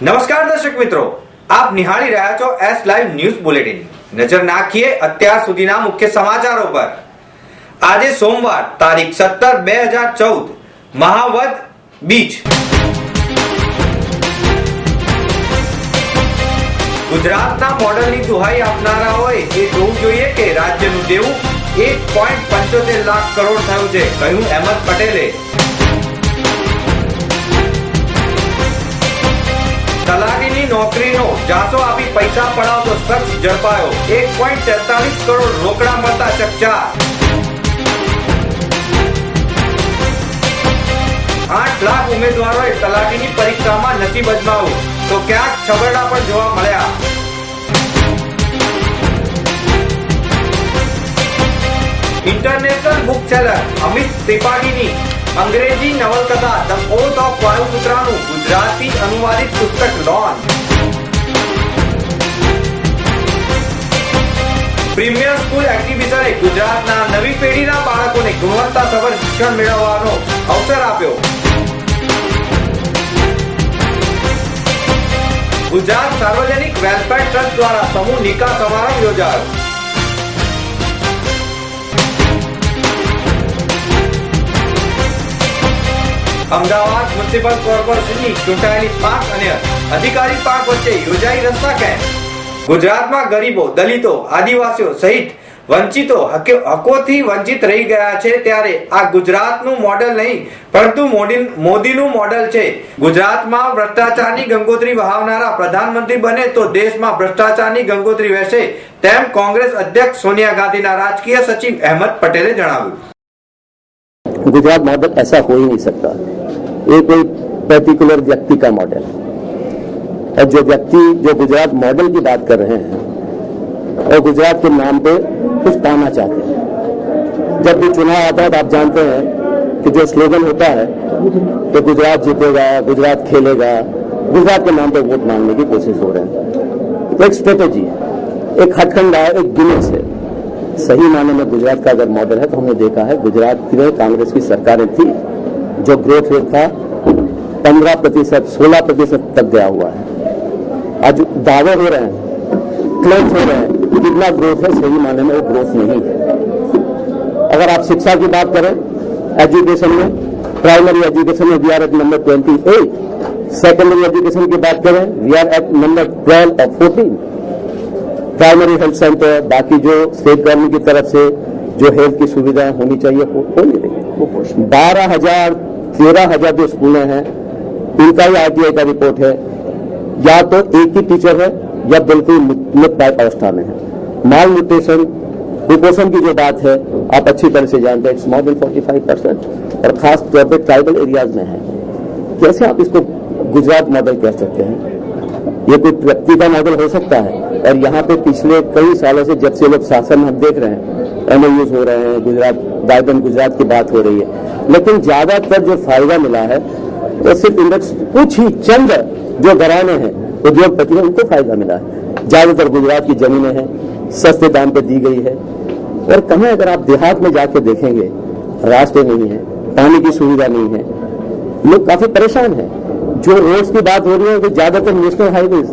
નમસ્કાર દર્શક મિત્રો, આપ નિહાળી રહ્યા છો એસ લાઈવ ન્યૂઝ બુલેટિન નજર નાખીએ અત્યાર સુધીના મુખ્ય સમાચારો પર. આજે સોમવાર, તારીખ સત્તર બે હજાર ચૌદ મહાવત બીચ. ગુજરાતના મોડલની દુહાઈ આપનારાઓએ એ જોવું જોઈએ કે રાજ્યનું દેવું એક પોઈન્ટ પંચોતેર લાખ કરોડ થયું છે, કહ્યું અહેમદ પટેલે. તલાટીની નોકરીનો જાસો આપી પૈસા પડાવતો શખ્સ ઝડપાયો. એક પોઈન્ટ તેતાલીસ કરોડ રોકડા મળતા ચકચાર. આઠ લાખ ઉમેદવારોએ તલાટીની પરીક્ષામાં નસીબ અજમાવ્યું. તો ક્યાંક છબરડા પણ જોવા મળ્યા. ઇન્ટરનેશનલ બુક સેલર અમિત ત્રિપાઠીની અંગ્રેજી નવલકથા ધ ઓથ ઓફ વાયુપુત્રાનું ગુજરાતી અનુવાદિત પુસ્તક લોન્ચ પ્રીમિયર સ્કૂલ એક્ટિવિઝને ગુજરાતના નવી પેઢીના બાળકોને ગુણવત્તાસભર શિક્ષણ મેળવવાનો અવસર આપ્યો. ગુજરાત સાર્વજનિક વેલફેર ટ્રસ્ટ દ્વારા સમૂહ નિકાસ સમારંભ યોજાયો. અમદાવાદ મ્યુનિસિપલ કોર્પોરેશનની ચૂંટાયેલી પાંચ અને અધિકારી પાંચ વચ્ચે યોજાઈ રસ્તા કેમ્પ ગુજરાતમાં ગરીબો, દલિતો, આદિવાસીઓ સહિત વંચિતો હકોથી વંચિત રહી ગયા છે ત્યારે આ ગુજરાતનું મોડલ નહીં, પરંતુ મોદીનું મોડલ છે. ગુજરાતમાં ભ્રષ્ટાચારની ગંગોત્રી વહાવનારા પ્રધાનમંત્રી બને તો દેશમાં ભ્રષ્ટાચારની ગંગોત્રી વહેશે તેમ કોંગ્રેસ અધ્યક્ષ સોનિયા ગાંધીના રાજકીય સચિવ અહેમદ પટેલે જણાવ્યું. ગુજરાત મોડલ એસા હો નહીં સકતા ये कोई पर्टिकुलर व्यक्ति का मॉडल और जो व्यक्ति, जो गुजरात मॉडल की बात कर रहे हैं, और गुजरात के नाम पे कुछ पाना चाहते हैं। जब भी चुनाव आता है तो आप जानते हैं कि जो स्लोगन होता है, कि गुजरात जीतेगा, गुजरात खेलेगा, गुजरात के नाम पे वोट मांगने की कोशिश हो रहे हैं। तो एक स्ट्रेटेजी है, एक हथकंडा है, एक गिमिक्स है। सही मायने में गुजरात का अगर मॉडल है तो हमने देखा है, गुजरात में कांग्रेस की सरकारें थी। जो ग्रोथ रेट था पंद्रह प्रतिशत सोलह प्रतिशत तक गया हुआ है। आज दावे हो रहे हैं क्लेम्स हो रहे हैं कितना ग्रोथ है सही मायने में वो ग्रोथ नहीं है। अगर आप शिक्षा की बात करें एजुकेशन में प्राइमरी एजुकेशन में we are at number twenty eight secondary education की बात करें we are at number twelve और फोर्टीन प्राइमरी हेल्थ सेंटर बाकी जो स्टेट गवर्नमेंट की तरफ़ से जो हेल्थ की सुविधाएँ होनी चाहिए हो, हो नहीं रही बारह हज़ार तेरह हज़ार जो स्कूलें हैं इनका ही आरटीआई का रिपोर्ट है। या तो एक ही टीचर है, या बिल्कुल मृत अवस्था में है। माल न्यूट्रिशन कुपोषण की जो बात है, आप अच्छी तरह से जानते हैं it's more than forty five percent और खास तौर पर ट्राइबल एरियाज़ में है। कैसे आप इसको गुजरात मॉडल कह सकते हैं? ये कोई व्यक्ति का मॉडल हो सकता है, और यहाँ पे पिछले कई सालों से जब से लोग शासन हम देख रहे हैं एमओयूज हो रहे हैं, गुजरात वाइब्रेंट गुजरात की बात हो रही है लेकिन ज़्यादातर जो फ़ायदा मिला है, वो सिर्फ़ इंडेक्स कुछ ही चंद जो घराने हैं उद्योगपति हैं उनको फ़ायदा मिला है। ज़्यादातर गुजरात की जमीनें हैं, सस्ते दाम पे दी गई है। और कहीं अगर आप देहात में जाके देखेंगे, रास्ते नहीं है, पानी की सुविधा नहीं है, लोग काफ़ी परेशान हैं। जो रोड्स की बात हो रही है, वो ज़्यादातर नेशनल हाईवेज,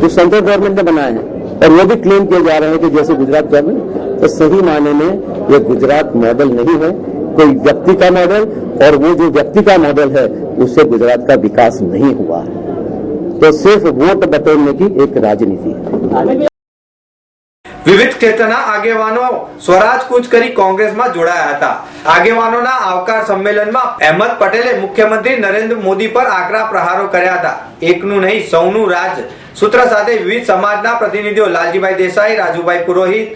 जो सेंट्रल गवर्नमेंट ने बनाए हैं, और वो भी क्लेम किए जा रहे हैं कि जैसे गुजरात गवर्नमेंट तो सही मायने में ये गुजरात मॉडल नहीं है। कोई व्यक्ति का मॉडल और वो जो व्यक्ति का मॉडल है उससे गुजरात का विकास नहीं हुआ है तो सिर्फ वोट बटोरने की एक राजनीति है વિવિધ ક્ષેત્રના આગેવાનો સ્વરાજ કૂચ કરી કોંગ્રેસમાં જોડાયા હતા આગેવાનોના આવકાર સંમેલનમાં અહેમદ પટેલે મુખ્યમંત્રી નરેન્દ્ર મોદી પર આકરા પ્રહારો કર્યા હતા એકનું નહીં સૌનું રાજ સૂત્ર સાથે વિવિધ સમાજના પ્રતિનિધિઓ લાલજીભાઈ દેસાઈ રાજુભાઈ પુરોહિત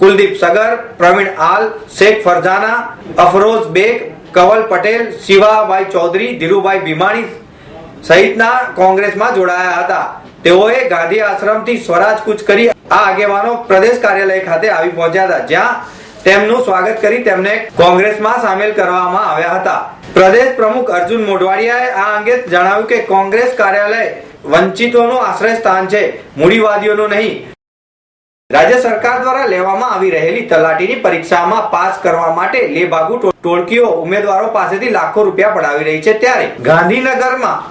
કુલદીપ સગર, પ્રવીણ આલ, શેખ ફરજાના, અફરોઝ બેગ, કવલ પટેલ, શિવાભાઈ ચૌધરી, ધીરુભાઈ ભીમાણી સહિતના કોંગ્રેસમાં જોડાયા હતા. તેઓએ ગાંધી આશ્રમથી સ્વરાજ કૂચ કરી આ આગેવાનો પ્રદેશ કાર્યાલય ખાતે આવી પહોંચ્યા હતા, જ્યાં તેમનું સ્વાગત કરી તેમને કોંગ્રેસમાં સામેલ કરવામાં આવ્યા હતા. પ્રદેશ પ્રમુખ અર્જુન મોઢવાડિયાએ આ અંગે જણાવ્યું કે કોંગ્રેસ કાર્યાલય વંચિતોનું આશ્રય સ્થાન છે, મૂડીવાદીઓનું નહીં રાજ્ય સરકાર દ્વારા લેવામાં આવી રહેલી તલાટીની પરીક્ષામાં પાસ કરવા માટે લેભાગુ ટોળકીઓ ઉમેદવારો પાસેથી લાખો રૂપિયા પડાવી રહી છે ત્યારે ગાંધીનગરમાં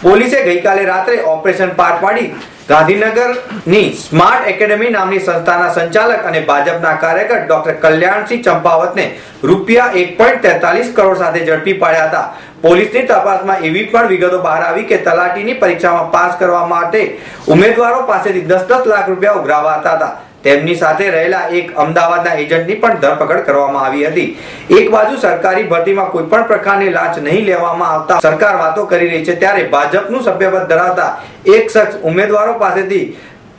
પોલીસે ગઈકાલે રાત્રે ઓપરેશન પાર પાડી ગાંધીનગરની સ્માર્ટ એકેડેમી નામની સંસ્થાના સંચાલક અને ભાજપના કાર્યકર ડોક્ટર કલ્યાણસિંહ ચંપાવતને રૂપિયા એક પોઈન્ટ તેતાલીસ કરોડ સાથે ઝડપી પાડ્યા હતા. પોલીસની તપાસમાં એવી પણ વિગતો બહાર આવી કે તલાટીની પરીક્ષામાં પાસ કરવા માટે ઉમેદવારો પાસેથી દસ દસ લાખ રૂપિયા ઉઘરાવાતા હતા. તેમની સાથે રહેલા એક અમદાવાદના એજન્ટની પણ ધરપકડ કરવામાં આવી હતી. એક બાજુ સરકારી ભરતીમાં કોઈ પણ પ્રકારની લાંચ નહીં લેવામાં આવતા સરકાર વાતો કરી રહી છે, ત્યારે ભાજપનું સભ્યપદ ધરાવતા એક શખ્સ ઉમેદવારો પાસેથી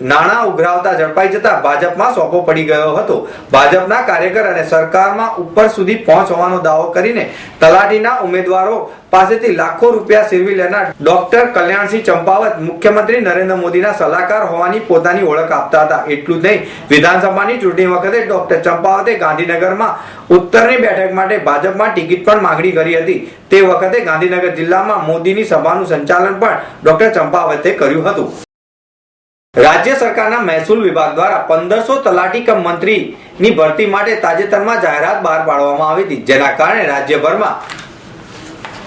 નાણાં ઉઘરાવતા ઝડપાઈ જતા ભાજપમાં સોંપો પડી ગયો હતો. ભાજપના કાર્યકર અને સરકારમાં ઉપર સુધી પહોંચ હોવાનો દાવો કરીને તલાટીના ઉમેદવારો પાસેથી લાખો રૂપિયા સેરવી લેનાર ડોક્ટર કલ્યાણસિંહ ચંપાવત મુખ્યમંત્રી નરેન્દ્ર મોદીના સલાહકાર હોવાની પોતાની ઓળખ આપતા હતા. એટલું જ નહીં, વિધાનસભાની ચૂંટણી વખતે ડોક્ટર ચંપાવતે ગાંધીનગરમાં ઉત્તરની બેઠક માટે ભાજપમાં ટિકિટ પણ માંગણી કરી હતી. તે વખતે ગાંધીનગર જિલ્લામાં મોદીની સભાનું સંચાલન પણ ડોક્ટર ચંપાવતે કર્યું હતું. રાજ્ય સરકારના મહેસૂલ વિભાગ દ્વારા પંદરસો તલાટી કમ મંત્રીની ભરતી માટે તાજેતરમાં જાહેરાત બહાર પાડવામાં આવી હતી, જેના કારણે રાજ્યભરમાં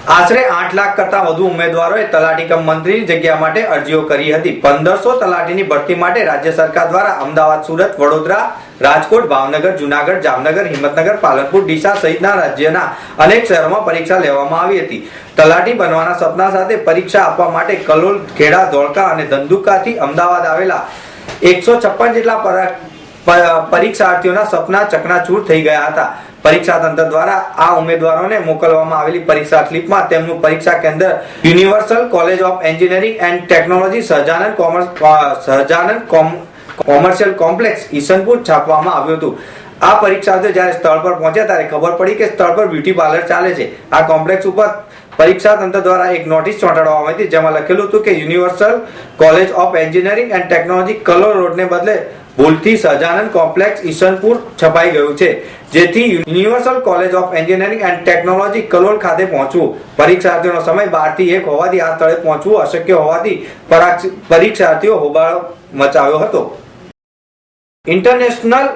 આશરે આઠ લાખ કરતા વધુ ઉમેદવારોએ તલાટી કમ મંત્રીની જગ્યા માટે અરજીઓ કરી હતી. પંદરસો તલાટીની ભરતી માટે રાજ્ય સરકાર દ્વારા અમદાવાદ, સુરત, વડોદરા, રાજકોટ, ભાવનગર, જુનાગઢ, જામનગર, હિંમતનગર, પાલનપુર, ડીસા સહિતના રાજ્યના અનેક શહેરોમાં પરીક્ષા લેવામાં આવી હતી. તલાટી બનવાના સપના સાથે પરીક્ષા આપવા માટે કલોલ, ખેડા, ધોળકા અને ધંધુકાથી અમદાવાદ આવેલા એકસો છપ્પન જેટલા પરીક્ષાર્થીઓના સપના ચકનાચૂર થઈ ગયા હતા. પરીક્ષા તંત્ર દ્વારા આ ઉમેદવારોને મોકલવામાં આવેલી પરીક્ષા સ્લિપમાં તેમનું પરીક્ષા કેન્દ્ર universal college of engineering and technology Sahajanand commerce Sahajanand કોમ- કોમર્શિયલ કોમ્પ્લેક્સ ઈસનપુર છાપવામાં આવ્યું હતું. આ પરીક્ષાર્થીઓ જ્યારે સ્થળ પર પહોંચ્યા ત્યારે ખબર પડી કે સ્થળ પર બ્યુટી પાર્લર ચાલે છે. આ કોમ્પ્લેક્સ ઉપર પરીક્ષા તંત્ર દ્વારા એક નોટિસ ચોંટાડવામાં આવી હતી, જેમાં લખેલું હતું કે universal college of engineering and technology Kalol રોડને બદલે ભૂલથી સહજાનંદ કોમ્પ્લેક્સ ઈશનપુર છપાઈ ગયું છે, જેથી universal college of engineering and technology Kalol ખાતે પહોંચવું. પરીક્ષાર્થીઓનો સમય બારથી એક હોવાથી આ સ્થળે પહોંચવું અશક્ય હોવાથી પરીક્ષાર્થીઓ હોબાળો મચાવ્યો હતો. ઇન્ટરનેશનલ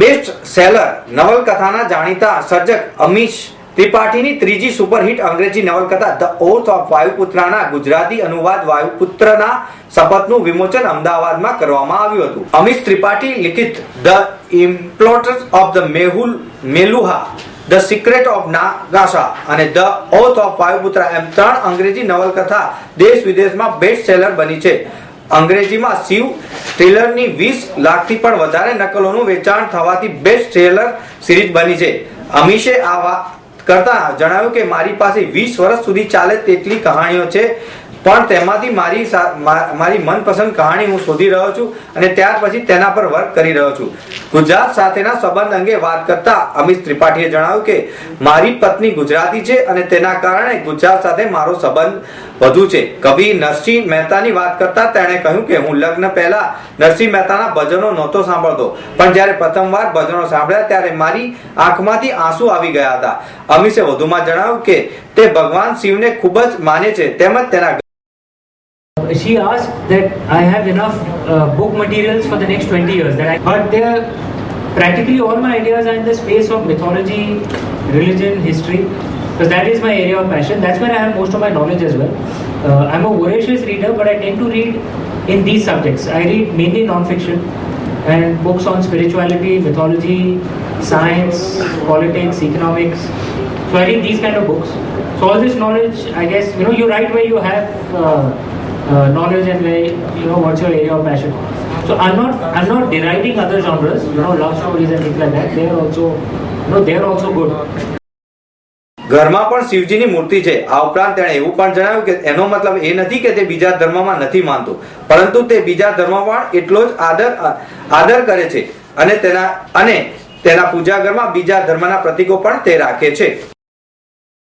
બેસ્ટ સેલર નવલકથાના જાણીતા સર્જક અમીશ ત્રિપાઠીની ત્રીજી સુપરહિટ અંગ્રેજી નવલકથા ધ ઓર્થ ઓફ વાયુપુત્રાના ગુજરાતી અનુવાદ વાયુપુત્રના શપથનું વિમોચન અમદાવાદમાં કરવામાં આવ્યું હતું. અમિત ત્રિપાઠી લિખિત the immortals of the Mehul Meluha, the secret of Nagas અને ધ ઓથ ઓફ વાયુપુત્રા એમ ત્રણ અંગ્રેજી નવલકથા દેશ વિદેશમાં બેસ્ટ સેલર બની છે. અંગ્રેજીમાં શિવ ટ્રેલરની વીસ લાખથી પણ વધારે નકલોનું વેચાણ થવાથી બેસ્ટ ટ્રેલર સિરીઝ બની છે. અમીશે આ કરતા જણાવ્યું કે મારી પાસે વીસ વર્ષ સુધી ચાલે તેટલી કહાણીઓ છે. પણ તેમાંથી મારી મારી મનપસંદ કહાણી હું શોધી રહ્યો છું અને ત્યાર પછી તેના પર વર્ક કરી રહ્યો છું. ગુજરાત સાથેના સંબંધ અંગે વાત કરતા અમિત ત્રિપાઠીએ જણાવ્યું કે, મારી પત્ની ગુજરાતી છે અને તેના કારણે ગુજરાત સાથે મારો સંબંધ વધુ છે. કવિ નરસિંહ મહેતાની વાત કરતા તેણે કહ્યું કે, હું લગ્ન પહેલા નરસિંહ મહેતાના ભજનો નહોતો સાંભળતો. પણ જ્યારે પ્રથમવાર ભજનો સાંભળ્યા ત્યારે મારી આંખમાંથી આંસુ આવી ગયા હતા. અમિશે વધુમાં જણાવ્યું કે, તે ભગવાન શિવને ખૂબ જ માને છે. તેમજ તેના She asked that I have enough uh, book materials for the next 20 years. That I, but there, practically all my ideas are in the space of mythology, religion, history, because that is my area of passion. That's where I have most of my knowledge as well. Uh, I'm a voracious reader, but I tend to read in these subjects. I read mainly non-fiction and books on spirituality, mythology, science, politics, economics. So I read these kind of books. So all this knowledge, I guess, you know, you write where you have uh, uh, knowledge and like you know what's your area of passion. So I'm not I'm not deriding other genres, you know, love stories and things like that. They are also, you know, they are also good. ઘરમાં પણ શિવજીની મૂર્તિ છે આ ઉપરાંત તેણે એવું પણ જણાવ્યું કે એનો મતલબ એ નથી કે તે બીજા ધર્મમાં નથી માનતો પરંતુ તે બીજા ધર્મમાં પણ એટલો જ આદર આદર કરે છે અને તેના અને તેના પૂજાઘરમાં બીજા ધર્મના પ્રતીકો પણ તે રાખે છે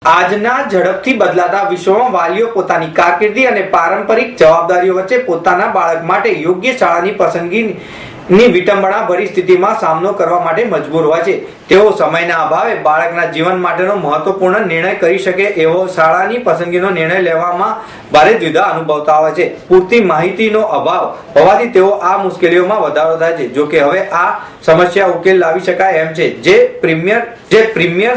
આજના ઝડપથી બદલાતા વિશ્વમાં વાલીઓ પોતાની કારકિર્દી અને પારંપરિક જવાબદારીઓ વચ્ચે પોતાના બાળક માટે યોગ્ય શાળાની પસંદગીની વિટંબણા ભરી સ્થિતિમાં સામનો કરવા માટે મજબૂર હોય છે. તેઓ સમયના અભાવે બાળકના જીવન માટેનો મહત્વપૂર્ણ નિર્ણય કરી શકે એવો શાળાની પસંદગીનો નિર્ણય લેવામાં ભારે દ્વિધા અનુભવતા હોય છે. પૂરતી માહિતીનો અભાવ હોવાથી તેઓ આ મુશ્કેલીઓમાં વધારો થાય છે. જોકે હવે આ સમસ્યા ઉકેલ લાવી શકાય એમ છે. જે પ્રીમિયર જે પ્રીમિયર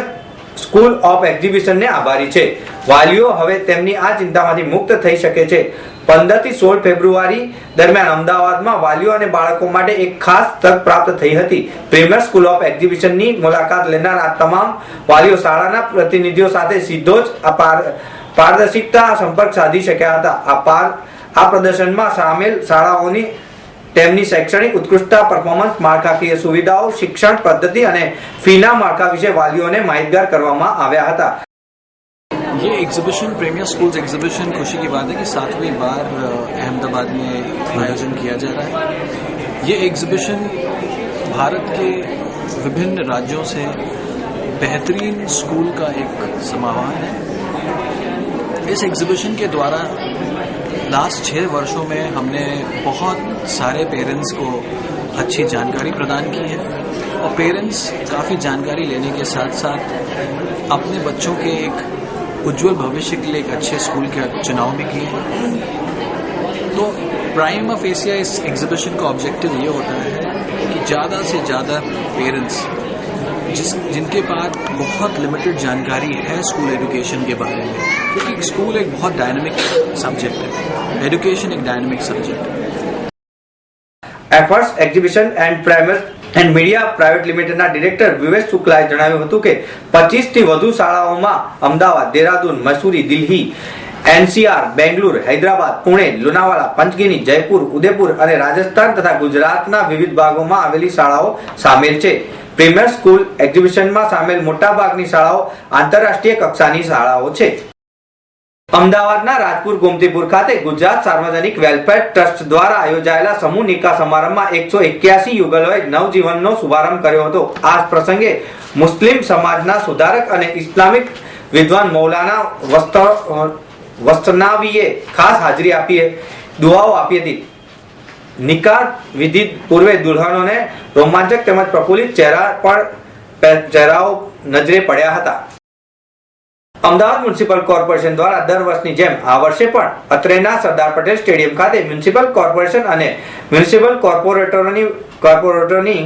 સ્કૂલ ઓફ એક્ઝિબિશનને આભારી છે. વાલીઓ હવે તેમની આ ચિંતામાંથી મુક્ત થઈ શકે છે. પંદરથી સોળ ફેબ્રુઆરી દરમિયાન અમદાવાદમાં વાલીઓ અને બાળકો માટે એક ખાસ તક પ્રાપ્ત થઈ હતી. પ્રીમિયર સ્કૂલ ઓફ એક્ઝિબિશનની મુલાકાત લેનાર આ તમામ વાલીઓ શાળાના પ્રતિનિધિઓ સાથે સીધો જ પારદર્શિકતા સંપર્ક સાધી શક્યા હતા. આ પાર, આ પ્રદર્શનમાં સામેલ શાળાઓની તેમની શૈક્ષણિક ઉત્કૃષ્ટતા પરફોર્મન્સ માળખાકીય સુવિધાઓ શિક્ષણ પદ્ધતિ અને ફીના માળખા વિશે વાલીઓને માહિતગાર કરવામાં આવ્યા હતા ये एग्जीबिशन प्रीमियर स्कूल्स एग्जीबिशन खुशी की बात है कि सातवीं बार अ, अहमदाबाद में आयोजन किया जा रहा है ये एग्जीबिशन भारत के विभिन्न राज्यों से बेहतरीन स्कूल का एक समाहन है इस एग्जीबिशन के द्वारा लास्ट छः वर्षों में हमने बहुत सारे पेरेंट्स को अच्छी जानकारी प्रदान की है और पेरेंट्स काफ़ी जानकारी लेने के साथ साथ अपने बच्चों के एक उज्जवल भविष्य के लिए एक अच्छे स्कूल के चुनाव भी किए हैं। तो प्राइम ऑफ़ एशिया इस एग्जीबिशन का ऑब्जेक्टिव ये होता है कि ज़्यादा से ज़्यादा पेरेंट्स जिस जिनके पास बहुत लिमिटेड जानकारी है स्कूल एजुकेशन के बारे में क्योंकि स्कूल एक बहुत डायनामिक सब्जेक्ट है एजुकेशन एक डायनामिक सब्जेक्ट है efforts exhibition and primer and media private લિમિટેડના ડિરેક્ટર વિવેક શુક્લાએ જણાવ્યું હતું કે 25 થી વધુ શાળાઓમાં અમદાવાદ દેહરાદૂન મસૂરી દિલ્હી એનસીઆર બેંગ્લુરુ હૈદરાબાદ પુણે લુણાવાડા પંચગીની જયપુર ઉદયપુર અને રાજસ્થાન તથા ગુજરાતના વિવિધ ભાગોમાં આવેલી શાળાઓ સામેલ છે પ્રીમિયર સ્કૂલ એક્ઝિબિશનમાં સામેલ મોટાભાગની શાળાઓ આંતરરાષ્ટ્રીય કક્ષાની શાળાઓ છે. અમદાવાદના રાજપુર ગોમતીપુર ખાતે ગુજરાત સાર્વજનિક વેલફેર ટ્રસ્ટ દ્વારા આયોજાયેલા સમૂહ નિકાસ સમારંભમાં એકસો એક્યાસી યુગલોએ નવજીવનનો શુભારંભ કર્યો હતો. આ પ્રસંગે મુસ્લિમ સમાજના સુધારક અને ઇસ્લામિક વિદ્વાન મૌલાના વસ્ત્ર વસ્તનાવીએ ખાસ હાજરી આપી દુઆઓ આપી હતી. નિકાહ વિધિ પૂર્વે દુલ્હનોને રોમાંચક તેમજ પ્રફુલ્લિત ચહેરા પણ ચહેરાઓ નજરે પડ્યા હતા. અમદાવાદ મ્યુનિસિપલ કોર્પોરેશન દ્વારા દર વર્ષની જેમ આ વર્ષે પણ અત્રેના સરદાર પટેલ સ્ટેડિયમ ખાતે મ્યુનિસિપલ કોર્પોરેશન અને મ્યુનિસિપલ કોર્પોરેટરોની કોર્પોરેટરોની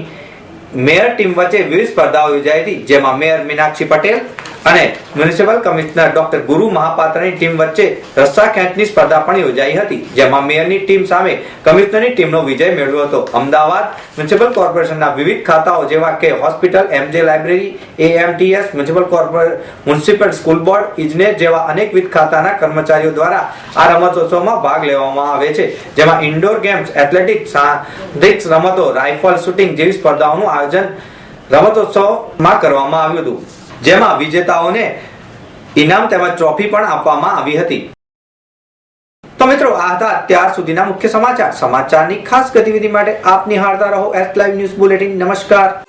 મેયર ટીમ વચ્ચે વિવિધ સ્પર્ધાઓ યોજાઈ હતી, જેમાં મેયર મીનાક્ષી પટેલ અને મ્યુનિસિપલ કમિશનર ડોક્ટર ગુરુ મહાપાત્રની ટીમ વચ્ચે રસ્સા ખેંચની સ્પર્ધા પણ યોજાઈ હતી, જેમાં મેયરની ટીમ સામે કમિશનરની ટીમનો વિજય મેળવ્યો હતો. અમદાવાદ મ્યુનિસિપલ કોર્પોરેશનના વિવિધ ખાતાઓ જેવા કે hospital, MJ library, AMTS, municipal કોર્પોરે municipal school board, ઇજનેર જેવા અનેકવિધ ખાતાના કર્મચારીઓ દ્વારા આ રમતોત્સવમાં ભાગ લેવામાં આવે છે, જેમાં ઇન્ડોર ગેમ્સ, એથ્લેટિક્સ સાહસિક રમતો, રાઇફલ, શૂટિંગ જેવી સ્પર્ધાઓનું આયોજન રમતોત્સવમાં કરવામાં આવ્યું હતું. જેમાં વિજેતાઓને ઇનામ તેમજ ટ્રોફી પણ આપવામાં આવી હતી. તો મિત્રો, આ હતા અત્યાર સુધીના મુખ્ય સમાચાર. સમાચારની ખાસ ગતિવિધિ માટે આપ નિહાળતા રહો એસ લાઈવ ન્યૂઝ બુલેટિન. નમસ્કાર.